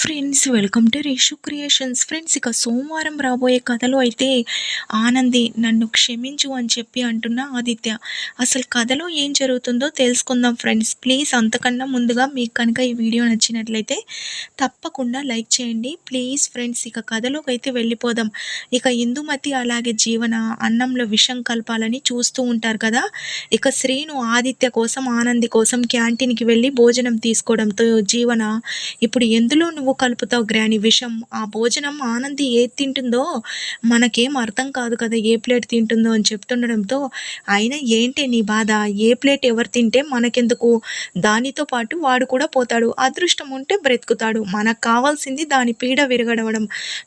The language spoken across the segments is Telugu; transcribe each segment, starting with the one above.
Friends welcome to Reshu creations friends ఇక సోమవారం రాబోయే కథలో అయితే ఆనంది నన్ను క్షమించు అని చెప్పి అంటున్న ఆదిత్య. అసలు కథలో ఏం జరుగుతుందో తెలుసుకుందాం ఫ్రెండ్స్ ప్లీజ్ అంతకన్నా ముందుగా మీకు కనుక ఈ వీడియో నచ్చినట్లయితే తప్పకుండా లైక్ చేయండి. ప్లీజ్ ఫ్రెండ్స్ ఇక కథలోకి అయితే వెళ్ళిపోదాం. ఇక ఇందుమతి అలాగే జీవన అన్నంలో విషం కలపాలని చూస్తూ ఉంటారు కదా. ఇక శ్రీను ఆదిత్య కోసం ఆనంది కోసం క్యాంటీన్కి వెళ్ళి భోజనం తీసుకోవడంతో జీవన ఇప్పుడు ఎందులో నువ్వు కలుపుతావు గ్రాని విషం ఆ భోజనం ఆనంది ఏది తింటుందో మనకేం అర్థం కాదు కదా ఏ ప్లేట్ తింటుందో అని చెప్తుండడంతో అయినా ఏంటి నీ బాధ? ఏ ప్లేట్ ఎవరు తింటే మనకెందుకు? దానితో పాటు వాడు కూడా పోతాడు అదృష్టం ఉంటే బ్రతుకుతాడు. మనకు కావాల్సింది దాని పీడ విరగడవడం.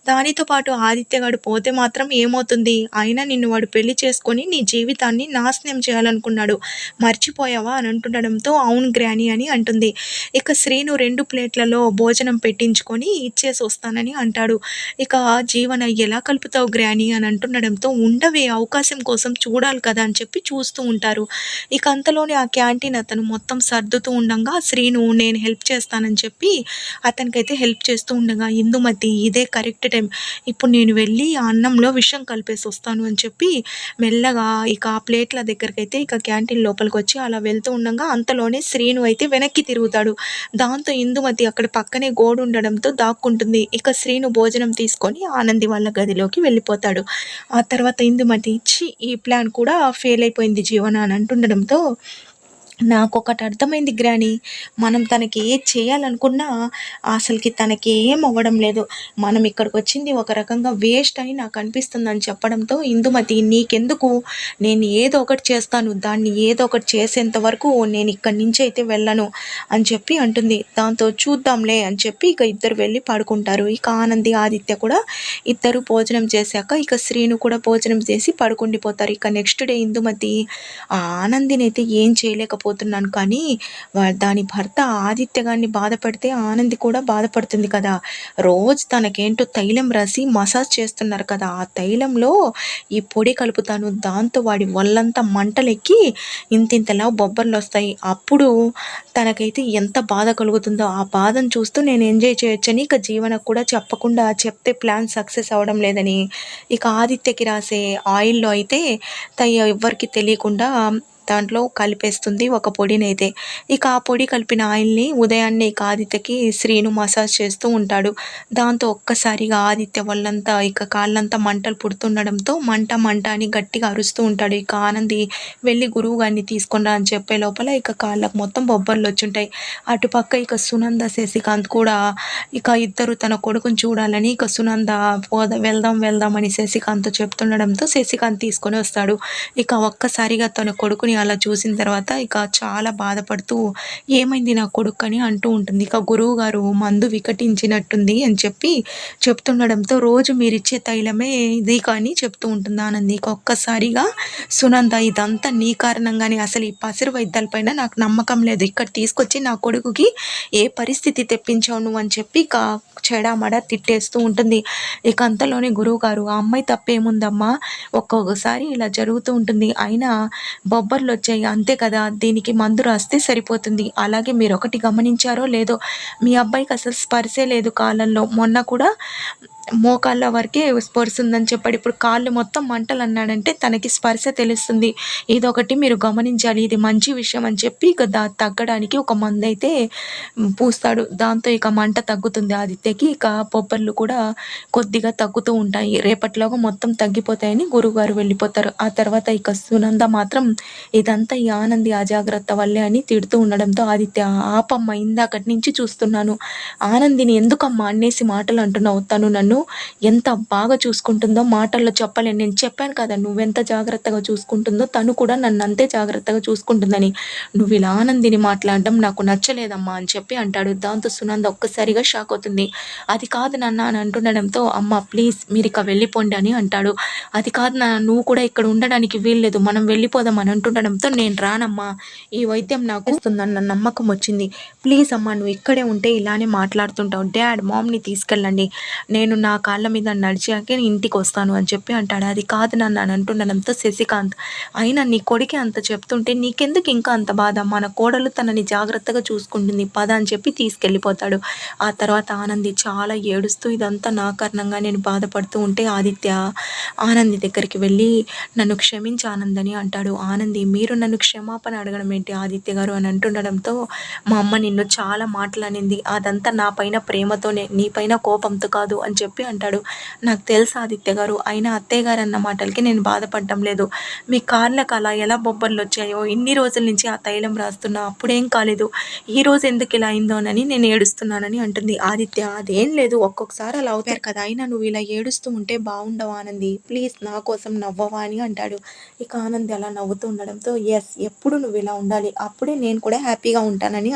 దానితో పాటు ఆదిత్యగాడు పోతే మాత్రం ఏమవుతుంది? అయినా నిన్ను వాడు పెళ్ళి చేసుకొని నీ జీవితాన్ని నాశనం చేయాలనుకున్నాడు. మర్చిపోయావా అని అంటుండడంతో అవును గ్రాని అని అంటుంది. ఇక శ్రీను రెండు ప్లేట్లలో భోజనం పెట్టింది. కల్పించుకొని ఇచ్చేసి వస్తానని అంటాడు. ఇక జీవన ఎలా కలుపుతావు గ్రాని అని అంటుండడంతో ఉండవే అవకాశం కోసం చూడాలి కదా అని చెప్పి చూస్తూ ఉంటారు. ఇక అంతలోనే ఆ క్యాంటీన్ అతను మొత్తం సర్దుతూ ఉండగా శ్రీను నేను హెల్ప్ చేస్తానని చెప్పి అతనికైతే హెల్ప్ చేస్తూ ఉండగా ఇందుమతి ఇదే కరెక్ట్ టైం. ఇప్పుడు నేను వెళ్ళి ఆ అన్నంలో విషం కలిపేసి వస్తాను అని చెప్పి మెల్లగా ఇక ఆ ప్లేట్ల దగ్గరికి అయితే ఇక క్యాంటీన్ లోపలికి వచ్చి అలా వెళ్తూ ఉండగా అంతలోనే శ్రీను అయితే వెనక్కి తిరుగుతాడు. దాంతో ఇందుమతి అక్కడ పక్కనే గోడు ఉండడంతో దాక్కుంటుంది. ఇక శ్రీను భోజనం తీసుకొని ఆనంది వాళ్ళ గదిలోకి వెళ్ళిపోతాడు. ఆ తర్వాత ఇందుమతి ఇచ్చి ఈ ప్లాన్ కూడా ఫెయిల్ అయిపోయింది జీవన అని అంటుండడంతో నాకు ఒకటి అర్థమైంది గ్రాని. మనం తనకి ఏది చేయాలనుకున్నా అసలుకి తనకి ఏం అవ్వడం లేదు. మనం ఇక్కడికి వచ్చింది ఒక రకంగా వేస్ట్ అని నాకు అనిపిస్తుంది అని చెప్పడంతో ఇందుమతి నీకెందుకు? నేను ఏదో ఒకటి చేస్తాను. దాన్ని ఏదో ఒకటి చేసేంత వరకు నేను ఇక్కడి నుంచి అయితే వెళ్ళను అని చెప్పి అంటుంది. దాంతో చూద్దాంలే అని చెప్పి ఇక ఇద్దరు వెళ్ళి పడుకుంటారు. ఇక ఆనంది ఆదిత్య కూడా ఇద్దరు భోజనం చేశాక ఇక శ్రీను కూడా భోజనం చేసి పడుకుండిపోతారు. ఇక నెక్స్ట్ డే ఇందుమతి ఆ ఆనందిని అయితే ఏం చేయలేకపోతే పోతున్నాను. కానీ దాని భర్త ఆదిత్య గారిని బాధపడితే ఆనంది కూడా బాధపడుతుంది కదా. రోజు తనకేంటో తైలం రాసి మసాజ్ చేస్తున్నారు కదా. ఆ తైలంలో ఈ పొడి కలుపుతాను. దాంతో వాడి వల్లంతా మంటలెక్కి ఇంతింతలా బొబ్బర్లు వస్తాయి అప్పుడు తనకైతే ఎంత బాధ కలుగుతుందో ఆ బాధను చూస్తూ నేను ఎంజాయ్ చేయొచ్చని ఇక జీవనకు కూడా చెప్పకుండా చెప్తే ప్లాన్ సక్సెస్ అవ్వడం లేదని. ఇక ఆదిత్యకి రాసే ఆయిల్లో అయితే తయ ఎవ్వరికి తెలియకుండా దాంట్లో కలిపేస్తుంది ఒక పొడినైతే. ఇక ఆ పొడి కలిపిన ఆయిల్ని ఉదయాన్నే ఇక ఆదిత్యకి శ్రీను మసాజ్ చేస్తూ ఉంటాడు. దాంతో ఒక్కసారిగా ఆదిత్య వాళ్ళంతా ఇక కాళ్ళంతా మంటలు పుడుతుండడంతో మంట మంట అని గట్టిగా అరుస్తూ ఉంటాడు. ఇక ఆనంది వెళ్ళి గురువు గారిని తీసుకున్నా అని చెప్పే లోపల ఇక కాళ్ళకు మొత్తం బొబ్బర్లు వచ్చుంటాయి. అటుపక్క ఇక సునంద శశికాంత్ కూడా ఇక ఇద్దరు తన కొడుకుని చూడాలని ఇక సునంద పోద వెళ్దాం వెళ్దాం అని శశికాంత్ చెప్తుండడంతో శశికాంత్ తీసుకొని వస్తాడు. ఇక ఒక్కసారిగా తన కొడుకుని అలా చూసిన తర్వాత ఇక చాలా బాధపడుతూ ఏమైంది నా కొడుకు అని అంటూ ఉంటుంది. ఇక గురువు గారు మందు వికటించినట్టుంది అని చెప్పి చెప్తుండడంతో రోజు మీరిచ్చే తైలమే ఇది కానీ చెప్తూ ఉంటుంది ఆనంది. ఇక ఒక్కసారిగా సునంద ఇదంతా నీ కారణంగానే అసలు ఈ పసిరు వైద్యాలపైన నాకు నమ్మకం లేదు. ఇక్కడ తీసుకొచ్చి నా కొడుకుకి ఏ పరిస్థితి తెప్పించావు నువ్వు అని చెప్పి ఇక చెడామడ తిట్టేస్తూ ఉంటుంది. ఇక అంతలోనే గురువు గారు ఆ అమ్మాయి తప్పేముందమ్మా? ఒక్కొక్కసారి ఇలా జరుగుతూ ఉంటుంది. అయినా బొబ్బర్లు వచ్చాయి అంతే కదా దీనికి మందు రాస్తే సరిపోతుంది. అలాగే మీరు ఒకటి గమనించారో లేదో మీ అబ్బాయికి అసలు స్పర్శే లేదు కాలంలో మొన్న కూడా మోకాళ్ళ వరకే స్పర్శ ఉందని చెప్పాడు. ఇప్పుడు కాళ్ళు మొత్తం మంటలు అన్నాడంటే తనకి స్పర్శ తెలుస్తుంది. ఇదొకటి మీరు గమనించాలి. ఇది మంచి విషయం అని చెప్పి ఇక దా తగ్గడానికి ఒక మందు అయితే పూస్తాడు. దాంతో ఇక మంట తగ్గుతుంది. ఆదిత్యకి ఇక బొబ్బర్లు కూడా కొద్దిగా తగ్గుతూ ఉంటాయి. రేపటిలోగా మొత్తం తగ్గిపోతాయని గురువుగారు వెళ్ళిపోతారు. ఆ తర్వాత ఇక సునంద మాత్రం ఇదంతా ఈ ఆనంది అజాగ్రత్త వల్లే అని తిడుతూ ఉండడంతో ఆదిత్య ఆపమ్మ ఇందాకటి నుంచి చూస్తున్నాను. ఆనందిని ఎందుకమ్మా అనేసి మాటలు అంటున్నావు? తను నన్ను ఎంత బాగా చూసుకుంటుందో మాటల్లో చెప్పలేను. నేను చెప్పాను కదా నువ్వెంత జాగ్రత్తగా చూసుకుంటుందో తను కూడా నన్ను అంతే జాగ్రత్తగా చూసుకుంటుందని. నువ్వు ఇలా ఆనందిని మాట్లాడడం నాకు నచ్చలేదమ్మా అని చెప్పి అంటాడు. దాంతో సునంద ఒక్కసారిగా షాక్ అవుతుంది. అది కాదు నాన్న అని అంటుండడంతో అమ్మ ప్లీజ్ మీరు ఇక వెళ్ళిపోండి అని అంటాడు. అది కాదు నా నువ్వు కూడా ఇక్కడ ఉండడానికి వీల్లేదు. మనం వెళ్ళిపోదాం అని అంటుండడంతో నేను రానమ్మా. ఈ వైద్యం నాకు వస్తుందన్న నమ్మకం వచ్చింది. ప్లీజ్ అమ్మా నువ్వు ఇక్కడే ఉంటే ఇలానే మాట్లాడుతుంటావు. డాడ్ మామ్ని తీసుకెళ్ళండి. నేను నా కాళ్ళ మీద నడిచాకే ఇంటికొస్తాను అని చెప్పి అంటాడు. అది కాదు నన్ను అని అంటుండడంతో శశికాంత్ అయినా నీ కొడుకే అంత చెప్తుంటే నీకెందుకు ఇంకా అంత బాధ? మన కోడలు తనని జాగ్రత్తగా చూసుకుంటుంది పద అని చెప్పి తీసుకెళ్ళిపోతాడు. ఆ తర్వాత ఆనంది చాలా ఏడుస్తూ ఇదంతా నా కారణంగా నేను బాధపడుతూ ఉంటే ఆదిత్య ఆనంది దగ్గరికి వెళ్ళి నన్ను క్షమించి ఆనంద్ అని అంటాడు. ఆనంది మీరు నన్ను క్షమాపణ అడగడం ఏంటి ఆదిత్య గారు అని అంటుండడంతో మా అమ్మ నిన్ను చాలా మాట్లాడింది అదంతా నా పైన ప్రేమతోనే నీ పైన కోపంతో కాదు అని చెప్పి అంటాడు. నాకు తెలుసు ఆదిత్య గారు అయినా అత్తయ్య గారు అన్న మాటలకి నేను బాధపడడం లేదు. మీ కార్లకు అలా ఎలా బొబ్బర్లు వచ్చాయో ఇన్ని రోజుల నుంచి ఆ తైలం రాస్తున్నా అప్పుడేం కాలేదు. ఈరోజు ఎందుకు ఇలా అయిందోనని నేను ఏడుస్తున్నానని అంటుంది. ఆదిత్య అదేం లేదు ఒక్కొక్కసారి అలా అవుతారు కదా అయినా నువ్వు ఇలా ఏడుస్తూ ఉంటే బాగుండవు ఆనంది ప్లీజ్ నా కోసం నవ్వవా అని అంటాడు. ఇక ఆనంది అలా నవ్వుతూ ఉండడంతో ఎస్ ఎప్పుడు నువ్వు ఇలా ఉండాలి అప్పుడే నేను కూడా హ్యాపీగా ఉంటానని